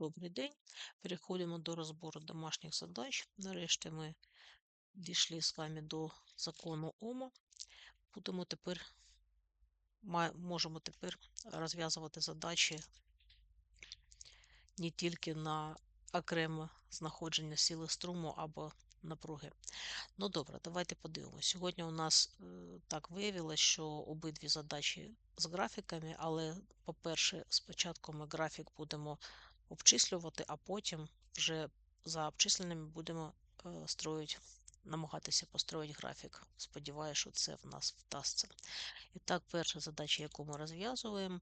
Добрий день. Переходимо до розбору домашніх задач. Нарешті ми дійшли з вами до закону Ома. Будемо тепер, можемо тепер розв'язувати задачі не тільки на окреме знаходження сили струму або напруги. Ну добре, давайте подивимося. Сьогодні у нас е, так виявилось, що обидві задачі з графіками, але, по-перше, спочатку ми графік будемо обчислювати, а потім вже за обчисленнями будемо е, строїть, намагатися построїти графік. Сподіваюся, що це в нас вдасться. І так, перша задача, яку ми розв'язуємо,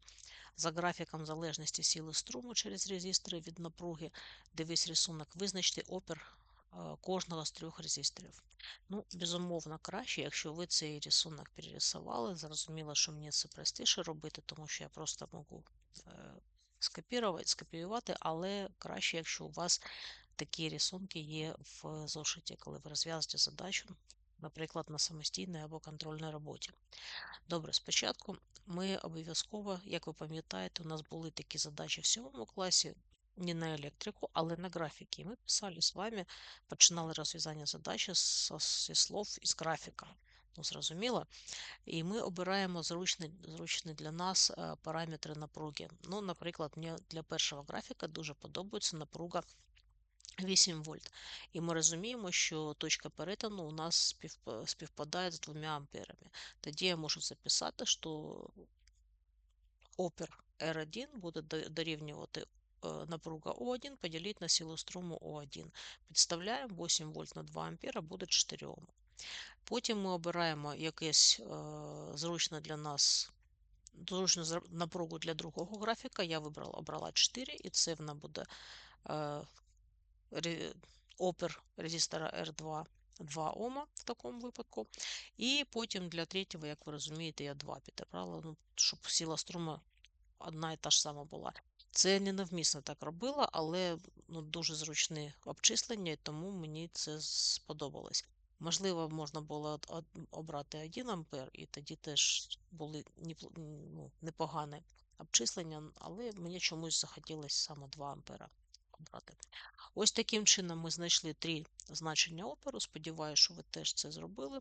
за графіком залежності сили струму через резистори від напруги, дивись рисунок, визначте опір е, кожного з трьох резисторів. Ну, безумовно, краще, якщо ви цей рисунок перерисували. Зрозуміло, що мені це простіше робити, тому що я просто можу е, скопірувати, скопіювати, але краще, якщо у вас такі рисунки є в зошиті, коли ви розв'язуєте задачу, наприклад, на самостійній або контрольній роботі. Добре, спочатку ми обов'язково, як ви пам'ятаєте, у нас були такі задачі в сьомому класі, не на електрику, але на графіки. Ми писали з вами, починали розв'язання задачі зі слов із графіка. Ну, зрозуміло. І ми обираємо зручні, зручні для нас е, параметри напруги. Ну, наприклад, мені для першого графіка дуже подобається напруга 8 вольт. І ми розуміємо, що точка перетину у нас співпадає з 2 амперами. Тоді я можу записати, що опір R1 буде дорівнювати е, напруга O1 поділити на силу струму O1. Підставляємо 8 вольт на 2 ампера буде 4 Ома. Потім ми обираємо якесь е, зручне для нас зручну напругу для другого графіка. Я вибрала, обрала 4, і це вона буде е, опір резистора R2 2 Ома в такому випадку. І потім для третього, як ви розумієте, я 2 підібрала, ну, щоб сила струму одна і та ж сама була. Це не навмисно так робила, але ну, дуже зручне обчислення, тому мені це сподобалось. Можливо, можна було обрати 1 ампер, і тоді теж були ну, непогане обчислення, але мені чомусь захотілося саме 2 ампера обрати. Ось таким чином ми знайшли три значення опору. Сподіваюся, що ви теж це зробили.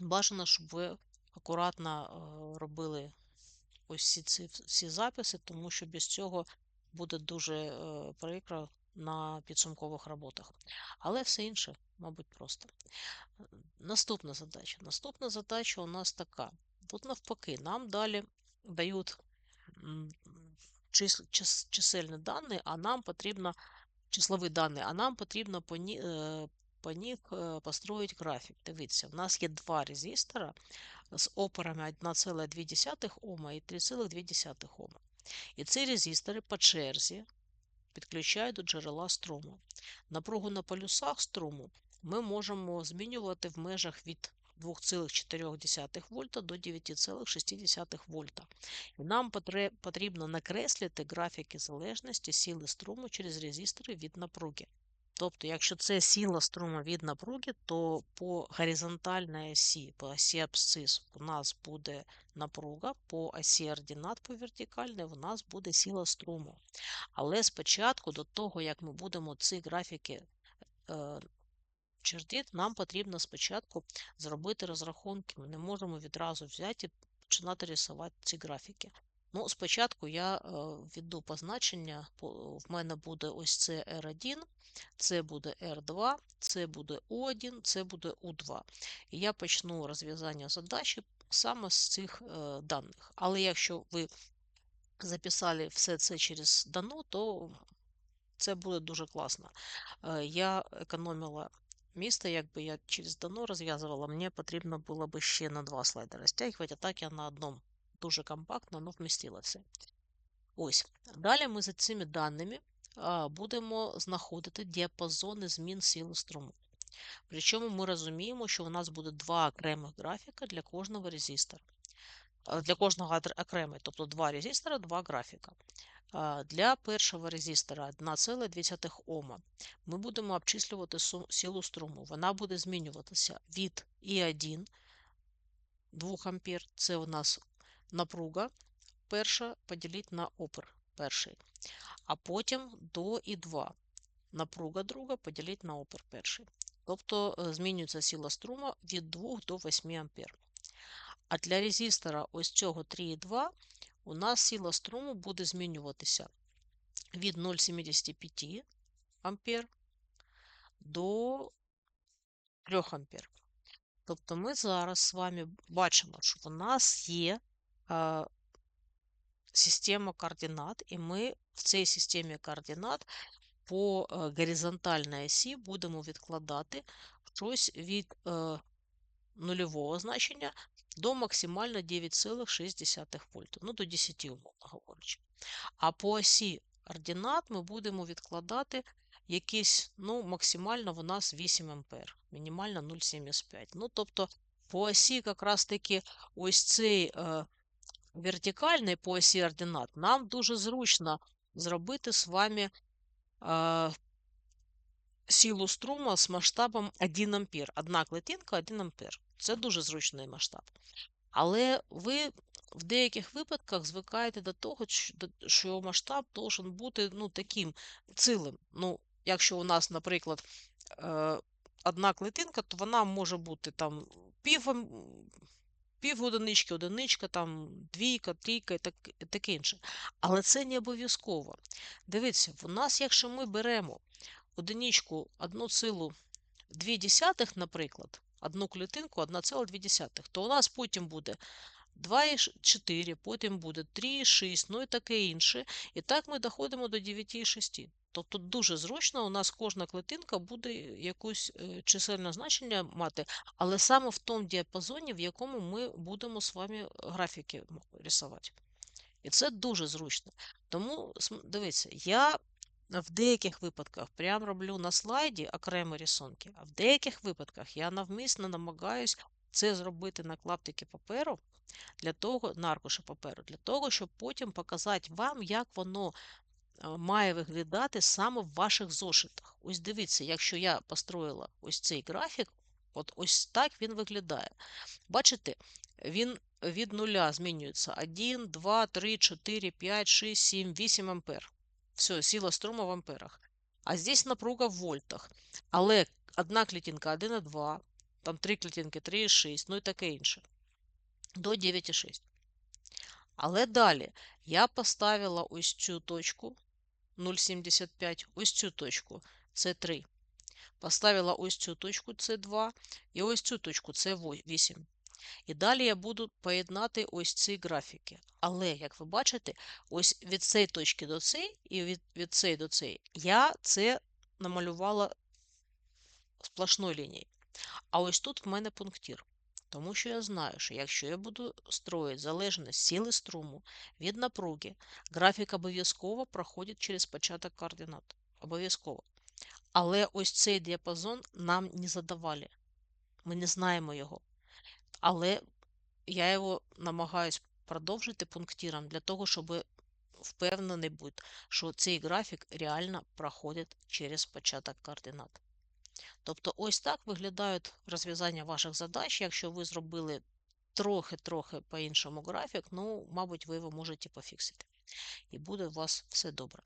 Бажано, щоб ви акуратно е, робили ось всі ці всі записи, тому що без цього буде дуже е, прикро на підсумкових роботах. Але все інше, мабуть, просто. Наступна задача. Наступна задача у нас така. Тут навпаки, нам далі дають чис- чис- чисельні дані, а нам потрібно числові дані, а нам потрібно по, ні- е, по них е, построїти графік. Дивіться, у нас є два резистора з опорами 1,2 Ома і 3,2 Ома. І ці резистори по черзі підключають до джерела струму. Напругу на полюсах струму ми можемо змінювати в межах від 2,4 вольта до 9,6 вольта. І нам потрібно накреслити графіки залежності сили струму через резистори від напруги. Тобто, якщо це сила струму від напруги, то по горизонтальній осі, по осі абсцис у нас буде напруга, по осі ординат по вертикальній у нас буде сила струму. Але спочатку, до того, як ми будемо ці графіки е, чертити, нам потрібно спочатку зробити розрахунки. Ми не можемо відразу взяти і починати рисувати ці графіки. Ну, спочатку я е, введу позначення. по- В мене буде ось це R1, це буде R2, це буде U1, це буде U2. І я почну розв'язання задачі саме з цих е, даних. Але якщо ви записали все це через дану, то це буде дуже класно. Е, Я економила місце, якби я через дано розв'язувала, мені потрібно було б ще на два слайди розтягувати, а так я на одному дуже компактно ну, вмістила все. Ось. Далі ми за цими даними будемо знаходити діапазони змін сили струму. Причому ми розуміємо, що у нас буде два окремих графіка для кожного резистора. Для кожного окремий, тобто два резистора, два графіка. Для першого резистора 1,2 Ома ми будемо обчислювати силу струму. Вона буде змінюватися від І1 2 ампер, це у нас напруга перша поділити на опір перший, а потім до і 2. Напруга друга поділити на опір перший. Тобто е, змінюється сила струму від 2 до 8 А. А для резистора ось цього 3,2 у нас сила струму буде змінюватися від 0,75 А до 3 А. Тобто ми зараз з вами бачимо, що в нас є система координат, і ми в цій системі координат по е, горизонтальній осі будемо відкладати щось від е, нульового значення до максимально 9,6 вольта, ну до 10, умовно говорячи. А по осі ординат ми будемо відкладати якісь, ну, максимально в нас 8 ампер, мінімально 0,75. Ну, тобто, по осі якраз таки ось цей вертикальний по осі ординат нам дуже зручно зробити з вами е, силу струму з масштабом 1 ампер. Одна клетинка 1 ампер. Це дуже зручний масштаб. Але ви в деяких випадках звикаєте до того, що масштаб должен бути ну, таким цілим. Ну, Якщо у нас, наприклад, е, одна клетинка, то вона може бути там пів пів одинички, одиничка, там двійка, трійка і так, таке інше. Але це не обов'язково. Дивіться, в нас, якщо ми беремо одиничку, одну цілу дві десятих, наприклад, одну клітинку 1,2, то у нас потім буде 2,4, потім буде 3,6, ну і таке інше. І так ми доходимо до 9,6. Тобто дуже зручно у нас кожна клітинка буде якусь е, чисельне значення мати, але саме в тому діапазоні, в якому ми будемо з вами графіки рисувати. І це дуже зручно. Тому, дивіться, я в деяких випадках прям роблю на слайді окремі рисунки, а в деяких випадках я навмисно намагаюсь це зробити на клаптики паперу для того, на паперу, для того, щоб потім показати вам, як воно е, має виглядати саме в ваших зошитах. Ось дивіться, якщо я построїла ось цей графік, от ось так він виглядає. Бачите, він від нуля змінюється 1, 2, 3, 4, 5, 6, 7, 8 ампер. Все, сила струму в амперах. А здесь напруга в вольтах. Але одна клітинка 1,2, там три клітинки 3,6, ну і таке інше. До 9,6. Але далі я поставила ось цю точку 0,75, ось цю точку це 3. Поставила ось цю точку це 2 і ось цю точку це 8. І далі я буду поєднати ось ці графіки. Але, як ви бачите, ось від цієї точки до цієї і від від цієї до цієї я це намалювала сплошною лінією. А ось тут в мене пунктір. Тому що я знаю, що якщо я буду строїти залежність сили струму від напруги, графік обов'язково проходить через початок координат. Обов'язково. Але ось цей діапазон нам не задавали. Ми не знаємо його. Але я його намагаюсь продовжити пунктиром для того, щоб впевнений бути, що цей графік реально проходить через початок координат. Тобто, ось так виглядають розв'язання ваших задач. Якщо ви зробили трохи-трохи по-іншому графік, ну, мабуть, ви його можете пофіксити. І буде у вас все добре.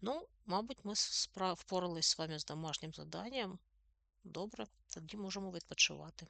Ну, мабуть, ми впоралися з вами з домашнім заданням. Добре, тоді можемо відпочивати.